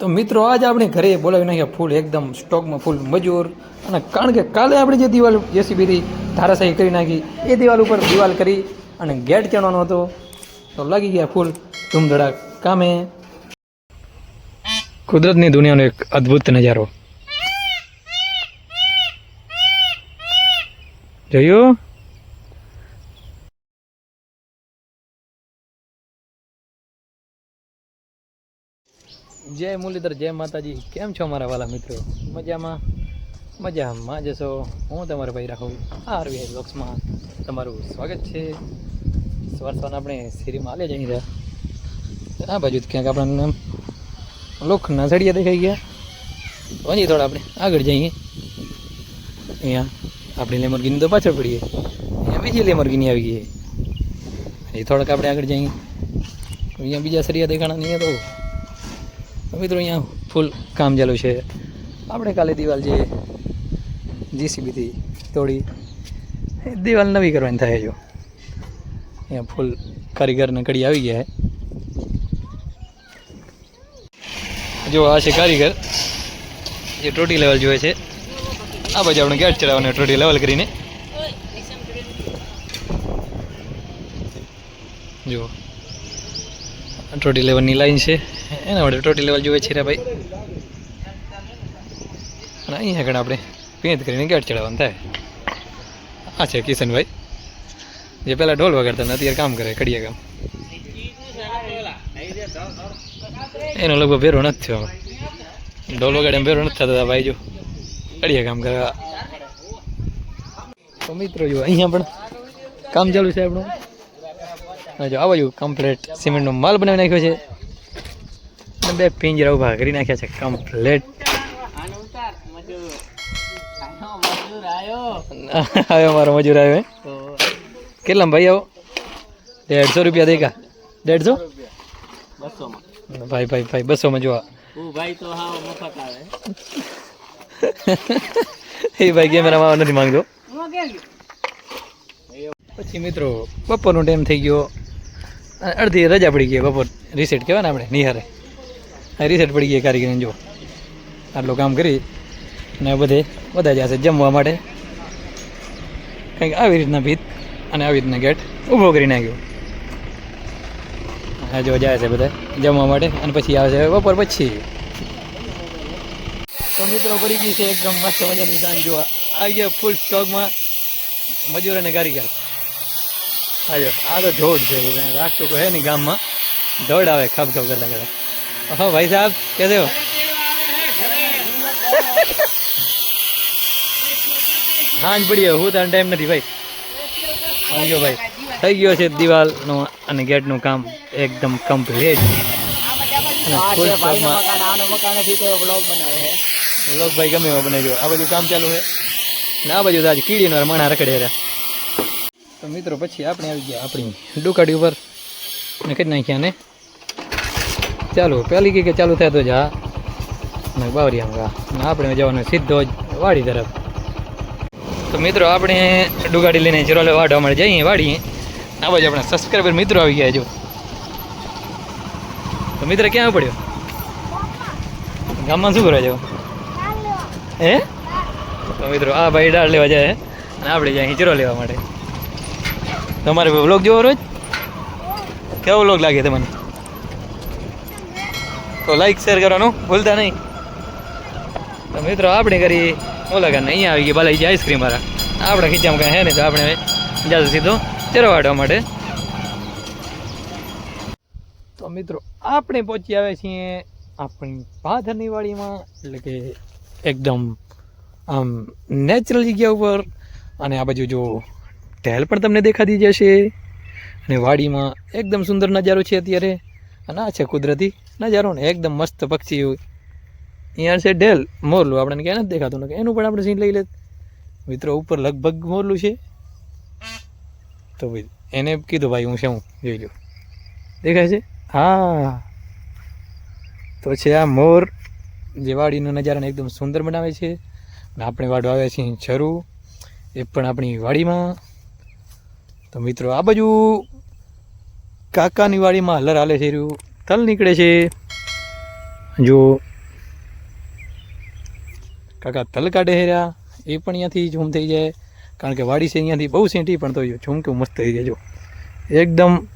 તો મિત્રો, આજ આપણે ઘરે બોલાવી નાખ્યા ફૂલ, એકદમ સ્ટોકમાં ફૂલ મજૂર. અને કારણ કે કાલે આપણે જે દિવાલ જેસીબીથી ધારાશાહી કરી નાખી, એ દિવાલ ઉપર દિવાલ કરી અને ગેટ ચણવાનો હતો. તો લાગી ગયા ફૂલ ધૂમધડાક કામે. કુદરતની દુનિયાનો એક અદ્ભુત નજારો. જોયું? જય મુરલીધર, જય માતાજી. કેમ છો મારા વાલા મિત્રો? મજામાં? મજામાં જશો હું તમારો ભાઈ રાહુલ આરવીઆઈ બ્લોક્સમાં તમારું સ્વાગત છે. સવાર સવારના આપણે સિરીમાં આલે જઈ રહ્યા આ બાજુ ક્યાંક આપણને લોક સળિયા દેખાઈ ગયા. વળી થોડા આપણે આગળ જઈએ. અહીંયા આપણી લેમરગીની તો પાછળ પડીએ. અહીંયા બીજી લેમરગીની આવી ગઈ એ થોડાક આપણે આગળ જઈએ. અહીંયા બીજા સળિયા દેખાણા નહીં તો મિત્રો, અહીંયા ફૂલ કામ ચાલુ છે. આપણે કાલે દિવાલ જે જીસીબીથી તોડી દિવાલ નવી કરવાની થાય જો અહીંયા ફૂલ કારીગરને કડી આવી ગયા છે. જો આ છે કારીગર, જે ટોટી લેવલ જોઈએ છે. આ બાજુ આપણે ગેટ ચડાવવાનું ટોટી લેવલ કરીને. જો આ ટોટી લેવલની લાઈન છે. એના માટે ટોટી લેવલ જોવે છે રે ભાઈ. અને અહીંયા આગળ આપણે પેંત કરીને ગેટ ચડાવવાનું થાય. આ છે કિશનભાઈ. જે પહેલાં ઢોલ વગાડતા અત્યારે કામ કરે, કડિયા કામ એનો લગભગ ભેરો નથી થયો ઢોલ વગાડે ભેરો નથી થતા ભાઈ જો. કડિયા કામ કરવા. તો મિત્રો, જો અહીંયા પણ કામ ચાલુ છે આપણું. જો આ બાજુ કમ્પ્લેટ સિમેન્ટનો માલ બનાવી નાખ્યો છે. બે પિંજરા ઊભા કરી નાખ્યા છે કમ્પ્લેટ આવ્યો મારો મજૂર આવ્યો કેટલા ભાઈ આવો? દેડસો રૂપિયા દેખા. દેડસો ભાઈ ભાઈ ભાઈ, બસોમાં જોવા એ ભાઈ કેમેરામાં નથી માંગતો. પછી મિત્રો, બપોરનો ટાઈમ થઈ ગયો. અડધી રજા પડી ગઈ બપોર. રીસેટ કહેવાય ને આપણે? નિહારે. રીસેટ પડી ગઈ કારીગરીને જો. આટલું કામ કરી અને બધે બધા જશે જમવા માટે. કંઈક આવી રીતના ભીત અને આવી રીતના ગેટ ઊભો કરી નાખ્યો. હા જો જાય છે બધા જમવા માટે અને પછી આવે છે બપોર પછી. તો મિત્રો પડી ગઈ છે એકદમ મસ્ત મજાની સાંજ. જોવા આવી ગયા ફૂલ સ્ટોકમાં મજૂર અને કારીગર. આજો આ તો ધોડ છે રાખતો હે નહીં ગામમાં. ધોડ આવે ખબ ખબ કરતા કરતા. હા ભાઈ સાહેબ કે દેવો હાંજ પડી હું તને ટાઈમ નથી ભાઈ. સમજો ભાઈ. થઈ ગયો છે દિવાલનું અને ગેટનું કામ એકદમ કમ્પ્લીટ અને ફૂલ સ્ટોકમાં લોક ભાઈ ગમે એવા બનાવી આ બધું કામ ચાલુ છે. ને આ બાજુ તો આજ કીડીનો મણા રખડે રહ્યા તો મિત્રો પછી આપણે આવી ગયા આપણી ડુકાડી ઉપર. નાખી નાખ્યા ને. ચાલુ પહેલી કે ચાલુ થાય તો જ. ને બાવરી ને આપણે જવાનું સીધો જ વાડી તરફ. તો મિત્રો આપણે ડુગાડી લઈને ચિરોલે વાડવા માટે જઈએ વાડીએ આ બાજુ આપણા સબસ્ક્રાઈબર મિત્રો આવી ગયા જો. તો મિત્ર ક્યાં પડ્યો? ગામમાં શું કરવા જાવ હે? તો મિત્રો આ ભાઈ ડાળ લેવા જાય અને આપણે જાય ચિરો લેવા માટે. તમારે વ્લોગ જોવો રોજ? કેવો વ્લોગ લાગે તમને? તો લાઈક શેર કરવાનું ભૂલતા નહીં. તો મિત્રો, આપણે કરી ઓલા કાને અહીંયા આવી ગયા ભલે આઈસ્ક્રીમ વાળા. આપણે ખીચામાં કાંઈ હે નહીં, તો આપણે જાતે સીધો ચરવાડવા માટે. તો મિત્રો, આપણે પહોંચી આવ્યા છીએ આપણી પાથરની વાડીમાં, એટલે કે એકદમ, આમ નેચરલ જગ્યા ઉપર. અને આ બાજુ જો ઢેલ પણ તમને દેખાતી જશે. અને વાડીમાં એકદમ સુંદર નજારો છે અત્યારે. અને આ છે કુદરતી નજારો ને, એકદમ મસ્ત પક્ષી અહીંયા છે ઢેલ, મોરલું, આપણને ક્યાં નથી દેખાતું, ને એનું પણ આપણે સીન લઈ લે મિત્રો, ઉપર લગભગ મોરલું છે. તો ભાઈ, એને કીધું, ભાઈ, હું શું જોઈ લ્યો દેખાય છે? હા. તો છે આ મોર, જે વાડીનો નજારાને એકદમ સુંદર બનાવે છે. અને આપણે વાડો આવ્યા છીએ છરું એ પણ આપણી વાડીમાં. તો મિત્રો, આ બાજુ કાકાની વાડીમાં હલર હાલે છે રહ્યું. તલ નીકળે છે. જો કાકા તલ કાઢે હેર્યા એ પણ અહીંયાથી ઝૂમ થઈ જાય. કારણ કે વાડી છે અહીંયાથી બહુ સેંટી, પણ તો ઝૂમ કેવું મસ્ત થઈ જાય જો. એકદમ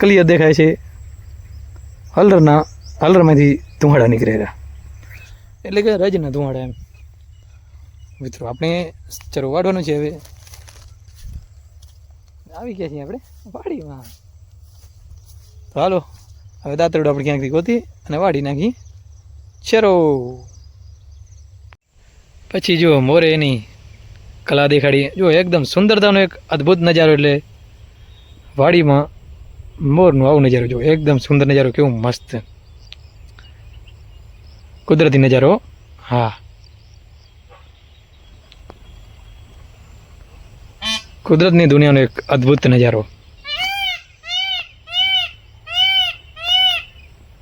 ક્લિયર દેખાય છે. હલરના, હલરમાંથી ધુમાડા નીકળે રહ્યા. એટલે કે રજના ધુમાડા એમ. મિત્રો, આપણે ચરો વાળવાનું છે હવે. આવી ગયા છીએ આપણે, વાડીમાં. તો હાલો, હવે દાંતરડું આપણે ક્યાંકથી ગોતી અને વાડી નાખી ચરો પછી જુઓ, મોરે એની કલા દેખાડી. જો એકદમ સુંદરતાનો એક અદ્ભુત નજારો એટલે વાડીમાં મોરનું આવું નજારો જો એકદમ સુંદર નજારો, કેવું મસ્ત. કુદરતી નજારો, હા. કુદરતની દુનિયાનો એક અદ્ભુત નજારો.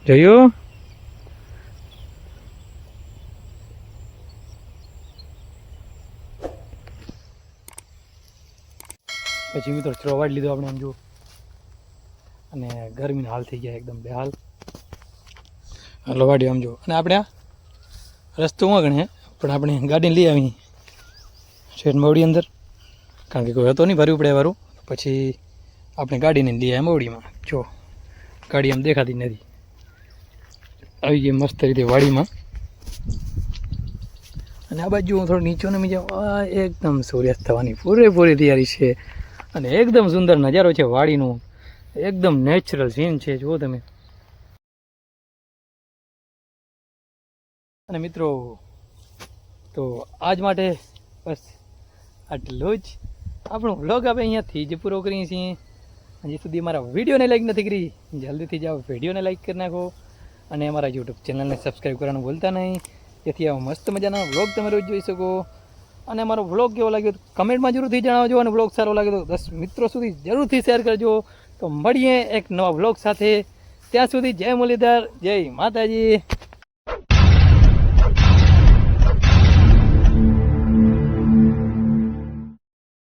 જોયું? પછી મિત્રો ચરો વાળી લીધો આપણે આમ અને ગરમીનો હાલ થઈ ગયા એકદમ બેહાલ. લોવાડી વાડી આમ જો અને આપણે આ રસ્તો ઓગણે ગણે, પણ આપણે ગાડીને લઈ આવી શેઠ મવડી અંદર. કારણ કે કોઈ હતો નહીં ભર્યું પડે વારું પછી આપણે ગાડીને લઈએ મવડીમાં જો, ગાડી આમ દેખાતી નથી. આવી ગઈ મસ્ત રીતે વાડીમાં. અને આ બાજુ હું થોડો નીચો નમી જાઉં. એકદમ સૂર્યાસ્ત થવાની પૂરેપૂરી તૈયારી છે. અને એકદમ સુંદર નજારો છે વાડીનો. એકદમ નેચરલ સીન છે, જુઓ તમે. અને મિત્રો, તો આજ માટે બસ આટલું જ. આપણો વ્લોગ આપણે અહીંયાથી જ પૂરો કરીએ છીએ. હજી સુધી મારા વિડીયોને લાઈક નથી કરી. જલ્દીથી જાઓ વિડીયોને લાઈક કરી નાખો. અને અમારા યુટ્યુબ ચેનલને સબસ્ક્રાઈબ કરવાનું ભૂલતા નહીં. જેથી આવો મસ્ત મજાના વ્લોગ તમે રોજ જોઈ શકો. અને અમારો વ્લોગ કેવો લાગ્યો કમેન્ટમાં જરૂરથી જણાવજો અને વ્લોગ સારો લાગ્યો તો દસ મિત્રો સુધી જરૂરથી શેર કરજો. તો મળીએ એક નવા વ્લોગ સાથે. ત્યાં સુધી જય મુરલીધર, જય માતાજી.